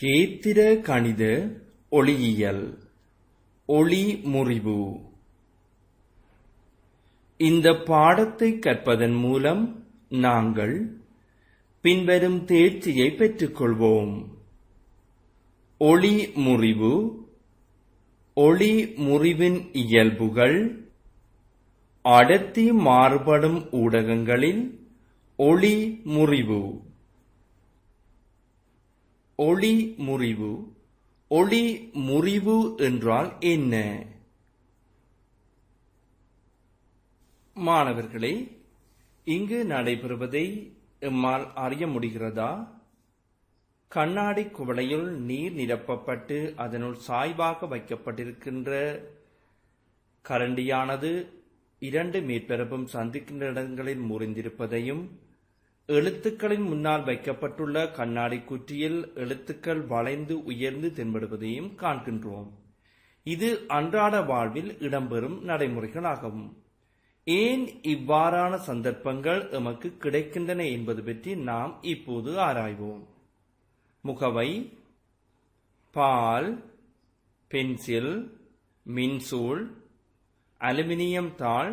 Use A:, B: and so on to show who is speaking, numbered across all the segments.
A: கேத்திர கணித ஒளியியல். ஒளி முறிவு. இந்த பாடத்தை கற்பதன் மூலம் நாங்கள் பின்வரும் தேர்ச்சியை பெற்றுக்கொள்வோம். ஒளி முறிவு. ஒளி முறிவின் இயல்புகள். அடர்த்தி மாறுபடும் ஊடகங்களில் ஒளி முறிவு. ஒளி முறிவு ஒளி முறிவு என்றால் என்ன? மாணவர்களே இங்கு நடைபெறுவதை எம்மால் அறிய முடிகிறதா? கண்ணாடி குவளையுள் நீர் நிரப்பப்பட்டு அதனுள் சாய்வாக வைக்கப்பட்டிருக்கின்ற கரண்டியானது இரண்டு மேற்பரப்பும் சந்திக்கின்ற இடங்களில் முறிந்திருப்பதையும் எழுத்துக்களின் முன்னால் வைக்கப்பட்டுள்ள கண்ணாடி குற்றியில் எழுத்துக்கள் வளைந்து உயர்ந்து தென்படுவதையும் காண்கின்றோம். இது அன்றாட வாழ்வில் இடம்பெறும் நடைமுறைகளாகும். ஏன் இவ்வாறான சந்தர்ப்பங்கள் எமக்கு கிடைக்கின்றன என்பது பற்றி நாம் இப்போது ஆராய்வோம். முகவை பால் பென்சில் மின்சூல் அலுமினியம் தாள்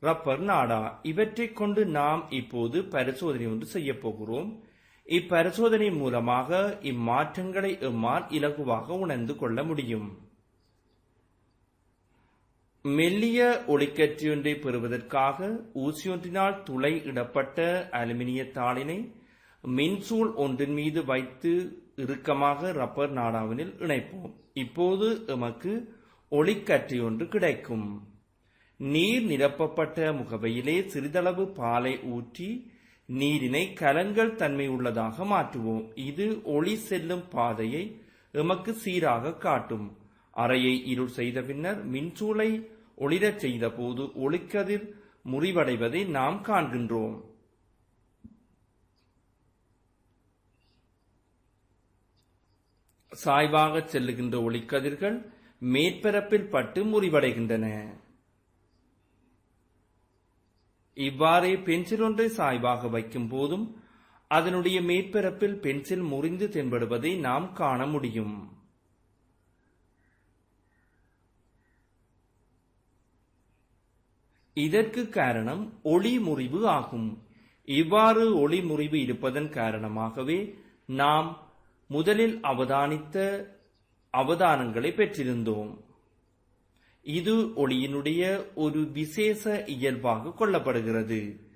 A: ரப்பர் நாடா. இவற்றைக் கொண்டு நாம் இப்போது பரிசோதனை ஒன்று செய்யப் போகிறோம். இப்பரிசோதனை மூலமாக இம்மாற்றங்களை எம்மால் இலகுவாக உணர்ந்து கொள்ள முடியும்? மெல்லிய ஒளிக்கற்றியொன்றை பெறுவதற்காக ஊசியொன்றினால் துளை இடப்பட்ட அலுமினிய தாளினை மின்சூல் ஒன்றின் மீது வைத்து இறுக்கமாக ரப்பர் நாடாவினில் இணைப்போம். இப்போது எமக்கு ஒளிக்கற்றி ஒன்று கிடைக்கும். நீர் நிரப்பப்பட்ட முகவையிலே சிறிதளவு பாலை ஊற்றி நீரினை கலங்கள் தன்மை உள்ளதாக மாற்றுவோம். இது ஒளி செல்லும் பாதையை எமக்கு சீராக காட்டும். அறையை இருள் செய்த பின்னர் மின்சூளை ஒளிரச் செய்த போது ஒளிக்கதிர் முறிவடைவதை நாம் காண்கின்றோம். சாய்வாக செல்லுகின்ற ஒளிக்கதிர்கள் மேற்பரப்பில் பட்டு முறிவடைகின்றன. இவ்வாறே பென்சில் ஒன்றை சாய்வாக வைக்கும் போதும் அதனுடைய மேற்பரப்பில் பென்சில் முறிந்து தென்படுவதை நாம் காண முடியும். இதற்கு காரணம் ஒளி முறிவு ஆகும். இவ்வாறு ஒளி முறிவு இருப்பதன் காரணமாகவே நாம் முதலில் அவதானித்த அவதானங்களை பெற்றிருந்தோம். இது ஒளியினுடைய ஒரு விசேஷ இயல்பாக கொள்ளப்படுகிறது.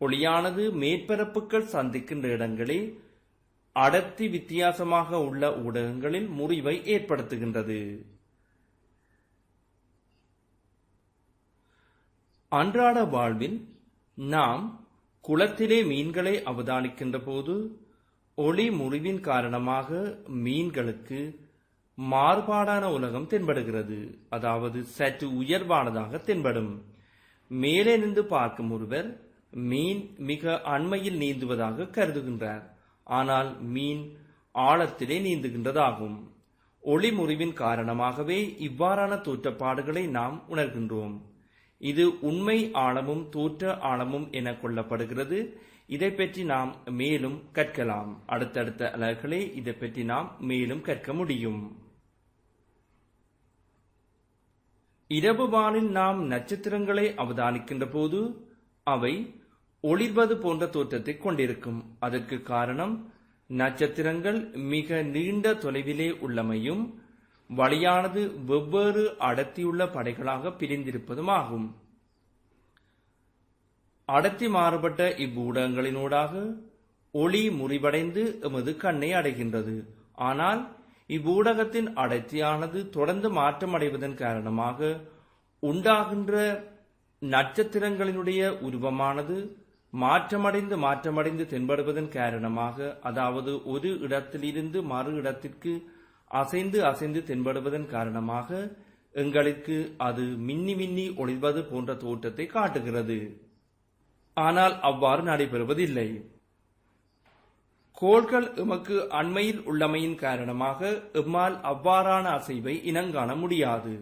A: ஒளியானது மேற்பரப்புகள் சந்திக்கின்ற இடங்களில் அடர்த்தி வித்தியாசமாக உள்ள ஊடகங்களில் முறிவை ஏற்படுத்துகின்றது. அன்றாட வாழ்வில் நாம் குளத்திலே மீன்களை அவதானிக்கின்ற போது ஒளி முறிவின் காரணமாக மீன்களுக்கு மாறுபாடான உலகம் தென்படுகிறது. அதாவது சற்று உயர்வானதாக தென்படும். மேலே நின்று பார்க்கும் ஒருவர் மீன் மிக அண்மையில் நீந்துவதாக கருதுகின்றார். ஆனால் மீன் ஆழத்திலே நீந்துகின்றதாகும். ஒளி முறிவின் காரணமாகவே இவ்வாறான தோற்றப்பாடுகளை நாம் உணர்கின்றோம். இது உண்மை ஆழமும் தோற்ற ஆழமும் என கொள்ளப்படுகிறது. இதை பற்றி நாம் மேலும் கற்கலாம். அடுத்தடுத்த அலகுகளே இதை பற்றி நாம் மேலும் கற்க முடியும். இரவு வானில் நாம் நட்சத்திரங்களை அவதானிக்கின்ற போது அவை ஒளிர்வது போன்ற தோற்றத்தை கொண்டிருக்கும். அதற்கு காரணம் நட்சத்திரங்கள் மிக நீண்ட தொலைவிலே உள்ளமையும் வழியானது வெவ்வேறு அடர்த்தியுள்ள படைகளாக பிரிந்திருப்பதும் ஆகும் அடர்த்தி மாறுபட்ட இவ்வூடகங்களினூடாக ஒளி முறிவடைந்து எமது கண்ணை அடைகின்றது. ஆனால் இவ்வூடகத்தின் அடர்த்தியானது தொடர்ந்து மாற்றம் அடைவதன் காரணமாக உண்டாகின்ற நட்சத்திரங்களினுடைய உருவமானது மாற்றமடைந்து மாற்றமடைந்து தென்படுவதன் காரணமாக அதாவது ஒரு இடத்திலிருந்து மறு இடத்திற்கு அசைந்து அசைந்து தென்படுவதன் காரணமாக எங்களுக்கு அது மின்னி மின்னி ஒளிர்வது போன்ற தோற்றத்தை காட்டுகிறது. ஆனால் அவ்வாறு நடைபெறுவதில்லை. கோள்கள் எமக்கு அண்மையில் உள்ளமையின் காரணமாக எம்மால் அவ்வாறான அசைவை இனங்காண முடியாது.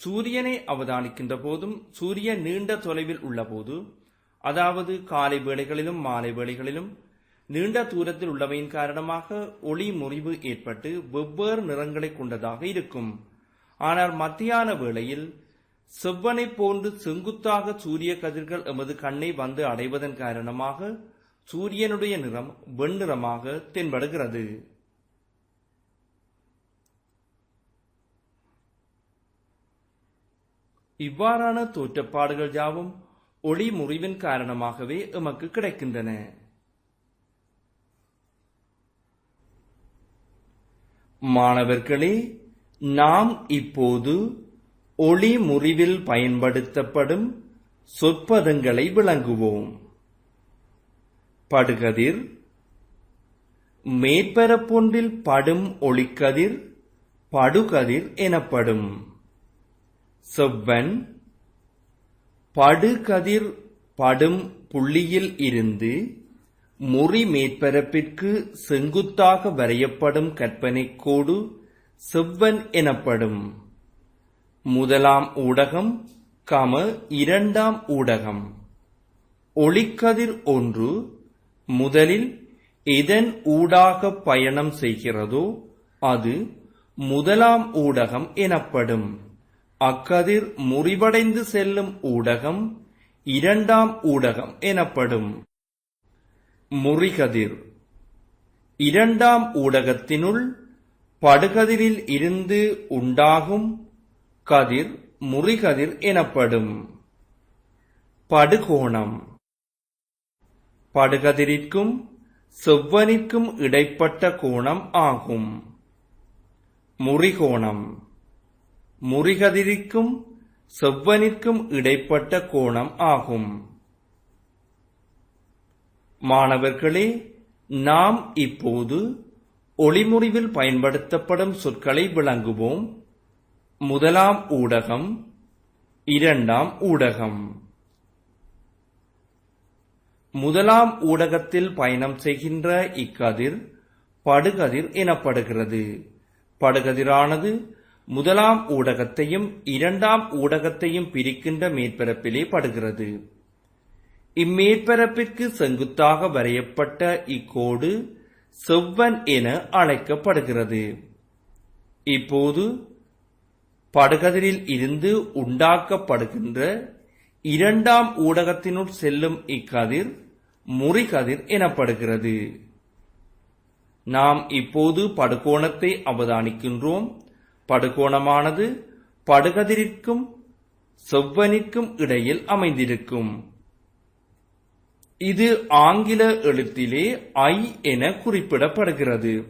A: சூரியனை அவதானிக்கின்ற போதும் சூரியன் நீண்ட தொலைவில் உள்ளபோது அதாவது காலை வேளைகளிலும் மாலை வேளைகளிலும் நீண்ட தூரத்தில் உள்ளவையின் காரணமாக ஒளி முறிவு ஏற்பட்டு வெவ்வேறு நிறங்களை கொண்டதாக இருக்கும். ஆனால் மத்தியான வேளையில் செவ்வனை போன்று செங்குத்தாக சூரிய கதிர்கள் எமது கண்ணை வந்து அடைவதன் காரணமாக சூரியனுடைய நிறம் வெண்ணிறமாக தென்படுகிறது. இவ்வாறான தோற்றப்பாடுகள் யாவும் ஒளி முறிவின் காரணமாகவே எமக்கு கிடைக்கின்றன. மாணவர்களே நாம் இப்போது ஒளி முறிவில் பயன்படுத்தப்படும் சொற்பதங்களை விளங்குவோம். படுகதிர் மேற்பரப்பொன்றில் படும் ஒளிக்கதிர் படுகதிர் எனப்படும். செவ்வன் படுகதிர் படும் புள்ளியில் இருந்து முறி மேற்பரப்பிற்கு செங்குத்தாக வரையப்படும் கற்பனை கோடு செவ்வன் எனப்படும். முதலாம் ஊடகம் கம இரண்டாம் ஊடகம். ஒளிக்கதிர் ஒன்று முதலில் எதன் ஊடாக பயணம் செய்கிறதோ அது முதலாம் ஊடகம் எனப்படும். அக்கதிர் முறிவடைந்து செல்லும் ஊடகம் இரண்டாம் ஊடகம் எனப்படும். முறிகதிர். இரண்டாம் ஊடகத்தினுள் படுகதிரில் இருந்து உண்டாகும் கதிர் முறிகதிர் எனப்படும். படுகோணம். படுகதிரிற்கும் செவ்வனிற்கும் இடைப்பட்ட கோணம் ஆகும். முறிகோணம். முறிகதிரிக்கும் செவ்வனிற்கும் இடைப்பட்ட கோணம் ஆகும். மாணவர்களே நாம் இப்போது ஒளிமுறிவில் பயன்படுத்தப்படும் சொற்களை விளங்குவோம். முதலாம் ஊடகம் இரண்டாம் ஊடகம். முதலாம் ஊடகத்தில் பயணம் செய்கின்ற இக்கதிர் படுகதிர் எனப்படுகிறது. படுகதிரானது முதலாம் ஊடகத்தையும் இரண்டாம் ஊடகத்தையும் பிரிக்கின்ற மேற்பரப்பிலே படுகிறது. இம்மேற்பரப்பிற்கு செங்குத்தாக வரையப்பட்ட இக்கோடு செவ்வன் என அழைக்கப்படுகிறது. இப்போது படுகதிரில் இருந்து உண்டாக்கப்படுகின்ற இரண்டாம் ஊடகத்தினுள் செல்லும் இக்கதிர் முறிகதிர் எனப்படுகிறது. நாம் இப்போது படுகோணத்தை அவதானிக்கின்றோம். படுகோணமானது படுகதிரிற்கும் செவ்வனிற்கும் இடையில் அமைந்திருக்கும். இது ஆங்கில எழுத்திலே ஐ என குறிப்பிடப்படுகிறது.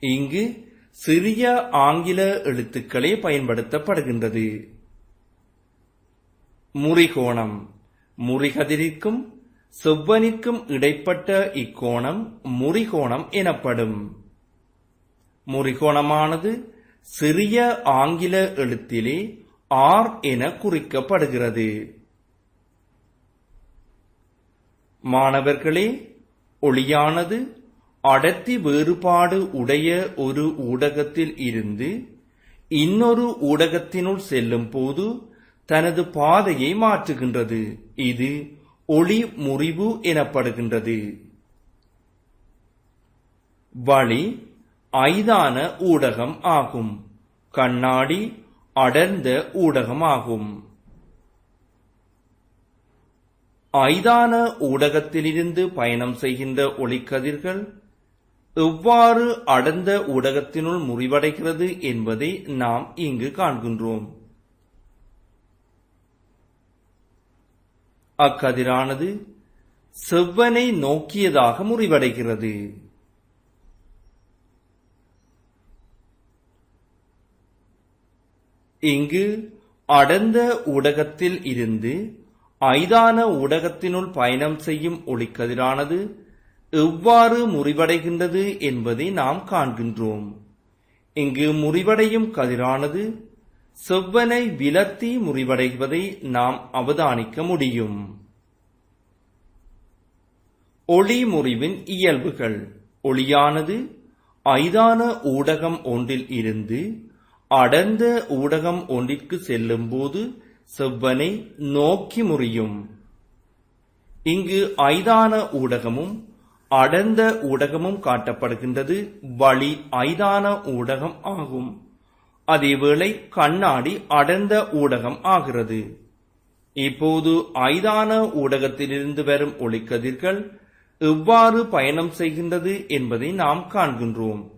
A: இங்கு சிறிய ஆங்கில எழுத்துக்களே பயன்படுத்தப்படுகின்றது. முறிகோணம். முறிகதிரிற்கும் செவ்வனிற்கும் இடைப்பட்ட இக்கோணம் முறிகோணம் எனப்படும். முறிகோணமானது சிறிய ஆங்கில எழுத்திலே ஆர் என குறிக்கப்படுகிறது. மாணவர்களே ஒளியானது அடர்த்தி வேறுபாடு உடைய ஒரு ஊடகத்தில் இருந்து இன்னொரு ஊடகத்தினுள் செல்லும் போது தனது பாதையை மாற்றுகின்றது. இது ஒளி முறிவு எனப்படுகின்றது. வழி ஐதான ஊடகம் ஆகும். கண்ணாடி அடர்ந்த ஊடகம் ஆகும் ஐதான ஊடகத்திலிருந்து பயணம் செய்கின்ற ஒளிக்கதிர்கள் எவ்வாறு அடர்ந்த ஊடகத்தினுள் முறிவடைகிறது என்பதை நாம் இங்கு காண்கின்றோம். அக்கதிரானது செவ்வனை நோக்கியதாக முறிவடைகிறது. இங்கு அடர்ந்த ஊடகத்தில் இருந்து ஐதான ஊடகத்தினுள் பயணம் செய்யும் ஒளிக்கதிரானது எவ்வாறு முறிவடைகின்றது என்பதை நாம் காண்கின்றோம். இங்கு முறிவடையும் கதிரானது செவ்வனை விலத்தி முறிவடைவதை நாம் அவதானிக்க முடியும். ஒளி முறிவின் இயல்புகள். ஒளியானது ஐதான ஊடகம் ஒன்றில் இருந்து அடர்ந்த ஊடகம் ஒன்றிற்கு செல்லும்போது செவ்வனை நோக்கி முறியும். இங்கு ஐதான ஊடகமும் அடர்ந்த ஊடகமும் காட்டப்படுகின்றது. வழி ஐதான ஊடகம் ஆகும். அதேவேளை கண்ணாடி அடர்ந்த ஊடகம் ஆகிறது. இப்போது ஐதான ஊடகத்திலிருந்து வரும் ஒளிக்கதிர்கள் எவ்வாறு பயணம் செய்கின்றது என்பதை நாம் காண்கின்றோம்.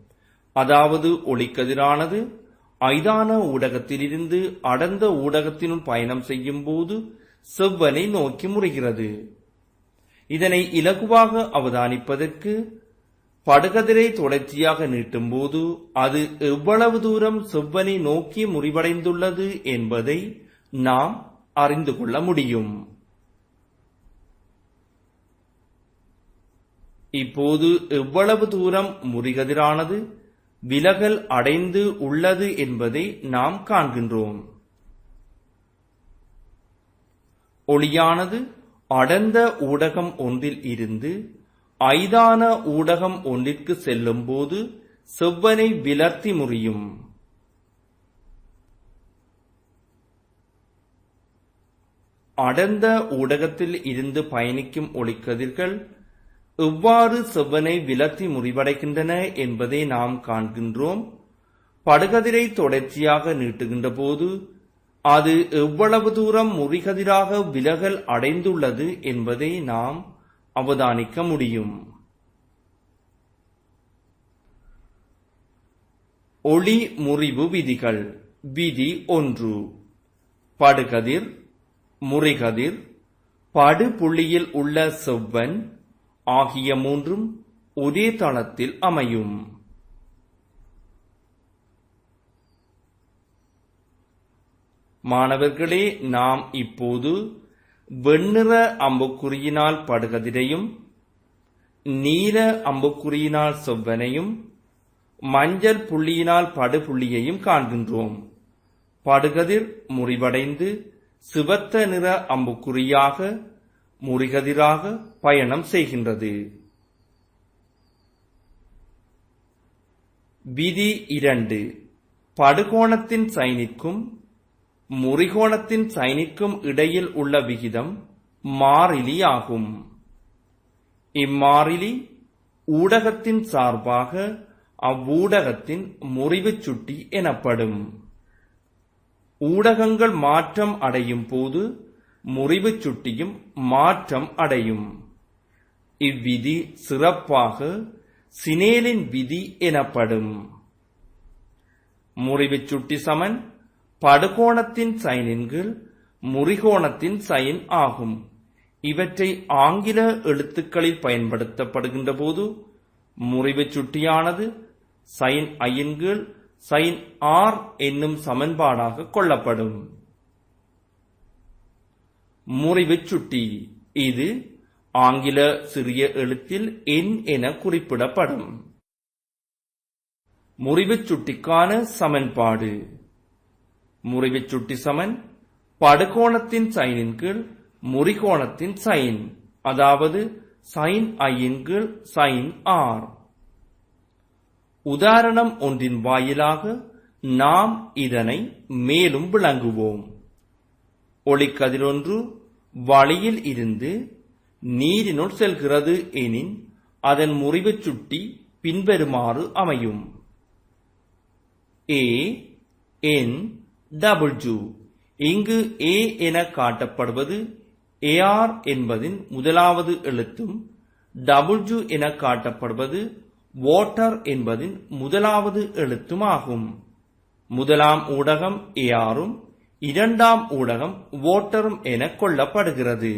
A: அதாவது ஒளிக்கதிரானது ஐதான ஊடகத்திலிருந்து அடர்ந்த ஊடகத்தினுள் பயணம் செய்யும் போது செவ்வனை நோக்கி முறைகிறது. இதனை இலகுவாக அவதானிப்பதற்கு படுகதிரை தொடர்ச்சியாக நீட்டும்போது அது எவ்வளவு தூரம் செவ்வனை நோக்கி முறிவடைந்துள்ளது என்பதை நாம் அறிந்து கொள்ள முடியும். இப்போது எவ்வளவு தூரம் முறிகதிரானது? விலகல் அடைந்து உள்ளது என்பதை நாம் காண்கின்றோம். ஒளியானது அடர்ந்த ஊடகம் ஒன்றில் இருந்து ஐதான ஊடகம் ஒன்றிற்கு செல்லும்போது செவ்வனை விலர்த்தி முறியும். அடர்ந்த ஊடகத்தில் இருந்து பயணிக்கும் ஒளிக்கதிர்கள் எவ்வாறு செவ்வனை விலத்தி முறிவடைகின்றன என்பதை நாம் காண்கின்றோம். படுகதிரை தொடர்ச்சியாக நீட்டுகின்ற போது அது எவ்வளவு தூரம் முறிகதிராக விலகல் அடைந்துள்ளது என்பதை நாம் அவதானிக்க முடியும். ஒளி முறிவு விதிகள். விதி ஒன்று. படுகதிர் முறிகதிர். படுபுள்ளியில் உள்ள செவ்வன் ஆகிய மூன்றும் ஒரே தளத்தில் அமையும். மாணவர்களே நாம் இப்போது வெண்ணிற அம்புக்குறியினால் படுகதிரையும் நீல அம்புக்குறியினால் செவ்வனையும் மஞ்சள் புள்ளியினால் படுபுள்ளியையும் காண்கின்றோம். படுகதிர் முறிவடைந்து சிவத்த நிற அம்புக்குறியாக முறிகதிராக பயணம் செய்கின்றது. விதி இரண்டு. படுகோணத்தின் சைனிக்கும் முறிகோணத்தின் சைனிக்கும் இடையில் உள்ள விகிதம் மாறிலி ஆகும் இம்மாறிலி ஊடகத்தின் சார்பாக அவ்வூடகத்தின் முறிவு சுட்டி எனப்படும். ஊடகங்கள் மாற்றம் அடையும் போது முறிவுச் சுட்டியும் மாற்றம் அடையும். இவ்விதி சிறப்பாக சினேலின் விதி எனப்படும். முறிவு சுட்டி சமன் படுகோணத்தின் சைனின் கீழ் முறிகோணத்தின் சைன் ஆகும். இவற்றை ஆங்கில எழுத்துக்களில் பயன்படுத்தப்படுகின்ற போது முறிவு சுட்டியானது சைன் ஐயின் கீழ் சைன் ஆர் என்னும் சமன்பாடாக கொள்ளப்படும். முறிவுச் சுட்டி இது ஆங்கில சிறிய எழுத்தில் என் என குறிப்பிடப்படும். முறிவுச் சுட்டிக்கான சமன்பாடு. முறிவுச் சுட்டி சமன் படுகோணத்தின் சைனின் கீழ் முறிகோணத்தின் சைன். அதாவது சைன் ஐயின் கீழ் சைன் ஆர். உதாரணம் ஒன்றின் வாயிலாக நாம் இதனை மேலும் விளங்குவோம். ஒளிக்கதிரொன்று வழியில் இருந்து நீரினுள் செல்கிறது எனின் அதன் முறிவுச் சுட்டி பின்வருமாறு அமையும். ஏ என் டபிள்யூ இங்கு ஏ என காட்டப்படுவது ஏஆர் என்பதின் முதலாவது எழுத்தும் டபிள்யூ என காட்டப்படுவது வாட்டர் என்பதின் முதலாவது எழுத்தும் ஆகும். முதலாம் ஊடகம் ஏஆரும் இரண்டாம் ஊடகம் வோட்டரும் என கொள்ளப்படுகிறது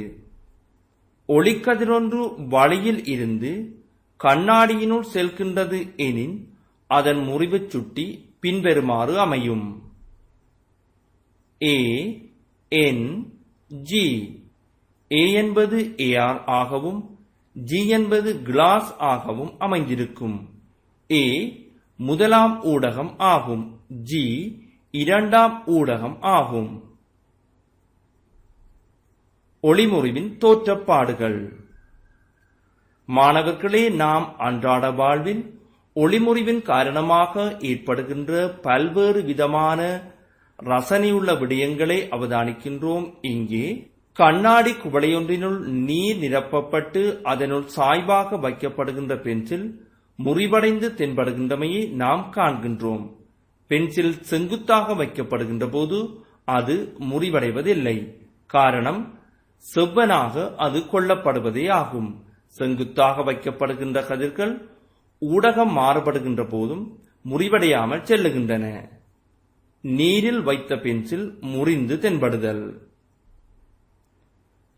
A: ஒளிக்கதிரொன்று வழியில் இருந்து கண்ணாடியினுள் செல்கின்றது எனின் அதன் முறிவு சுட்டி பின்வருமாறு அமையும். ஏ என் ஜி ஏ என்பது ஏஆர் ஆகவும் ஜி என்பது கிளாஸ் ஆகவும் அமைந்திருக்கும். ஏ முதலாம் ஊடகம் ஆகும். ஜி இரண்டாம் ஊடகம் ஆகும். ஒளிமுறிவின் தோற்றப்பாடுகள். மாணவர்களே நாம் அன்றாட வாழ்வில் ஒளிமுறிவின் காரணமாக ஏற்படுகின்ற பல்வேறு விதமான ரசனையுள்ள விடயங்களை அவதானிக்கின்றோம். இங்கே கண்ணாடி குவளையொன்றினுள் நீர் நிரப்பப்பட்டு அதனுள் சாய்வாக வைக்கப்படுகின்ற பென்சில் முறிவடைந்து தென்படுகின்றமையை நாம் காண்கின்றோம். பென்சில் செங்குத்தாக வைக்கப்படுகின்ற போது அது முறிவடைவதில்லை. காரணம் செவ்வனாக அது கொள்ளப்படுவதே ஆகும். செங்குத்தாக வைக்கப்படுகின்ற கதிர்கள் ஊடகம் மாறுபடுகின்ற போதும் முறிவடையாமல் செல்லுகின்றன. நீரில் வைத்த பென்சில் முறிந்து தென்படுதல்.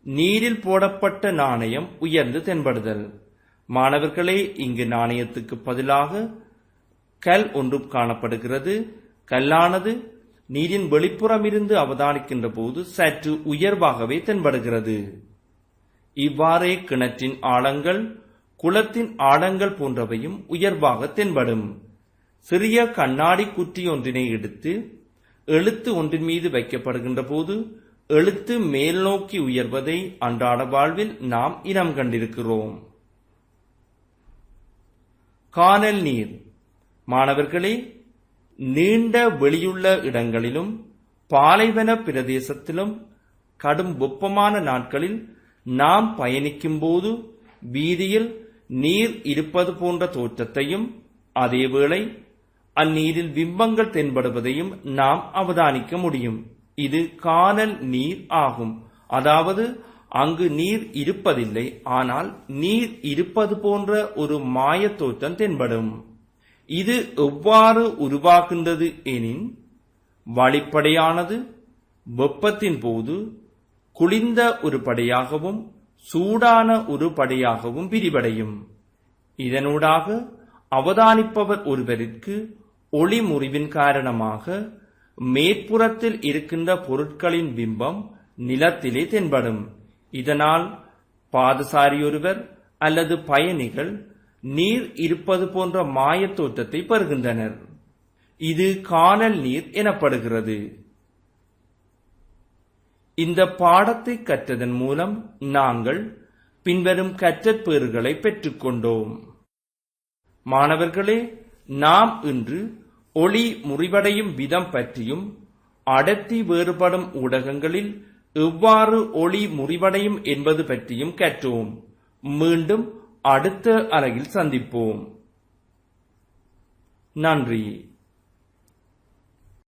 A: நீரில் போடப்பட்ட நாணயம் உயர்ந்து தென்படுதல். மாணவர்களே இங்கு நாணயத்துக்கு பதிலாக கல் ஒன்று காணப்படுகிறது. கல்லானது நீரின் வெளிப்புறமிருந்து அவதானிக்கின்ற போது சற்று உயர்வாகவே தென்படுகிறது. இவ்வாறே கிணற்றின் ஆழங்கள் குளத்தின் ஆழங்கள் போன்றவையும் உயர்வாக தென்படும். சிறிய கண்ணாடி குற்றி ஒன்றினை எடுத்து எழுத்து ஒன்றின் மீது வைக்கப்படுகின்ற போது எழுத்து மேல் நோக்கி உயர்வதை அன்றாட வாழ்வில் நாம் இனம் கண்டிருக்கிறோம். கானல் நீர். மாணவர்களே நீண்ட வெளியுள்ள இடங்களிலும் பாலைவன பிரதேசத்திலும் கடும் வெப்பமான நாட்களில் நாம் பயணிக்கும்போது வீதியில் நீர் இருப்பது போன்ற தோற்றத்தையும் அதேவேளை அந்நீரில் பிம்பங்கள் தென்படுவதையும் நாம் அவதானிக்க முடியும். இது கானல் நீர் ஆகும். அதாவது அங்கு நீர் இருப்பதில்லை ஆனால் நீர் இருப்பது போன்ற ஒரு மாயத் தோற்றம் தென்படும். இது எவ்வாறு உருவாகின்றது எனின் வழிப்படையானது வெப்பத்தின் போது குளிர்ந்த ஒரு படையாகவும் சூடான ஒரு படையாகவும் பிரிவடையும் இதனூடாக அவதானிப்பவர் ஒருவருக்கு ஒளி முறிவின் காரணமாக மேற்புறத்தில் இருக்கின்ற பொருட்களின் பிம்பம் நிலத்திலே தென்படும். இதனால் பாதசாரியொருவர் அல்லது பயணிகள் நீர் இருப்பது போன்ற மாயத் தோற்றத்தை பெறுகின்றனர். இது கானல் நீர் எனப்படுகிறது. இந்த பாடத்தை கற்றதன் மூலம் நாங்கள் பின்வரும் கற்றற்பேறுகளை பெற்றுக்கொண்டோம். மாணவர்களே நாம் இன்று ஒளி முறிவடையும் விதம் பற்றியும் அடர்த்தி வேறுபடும் ஊடகங்களில் எவ்வாறு ஒளி முறிவடையும் என்பது பற்றியும் கற்றோம். மீண்டும் அடுத்த அலகில் சந்திப்போம். நன்றி.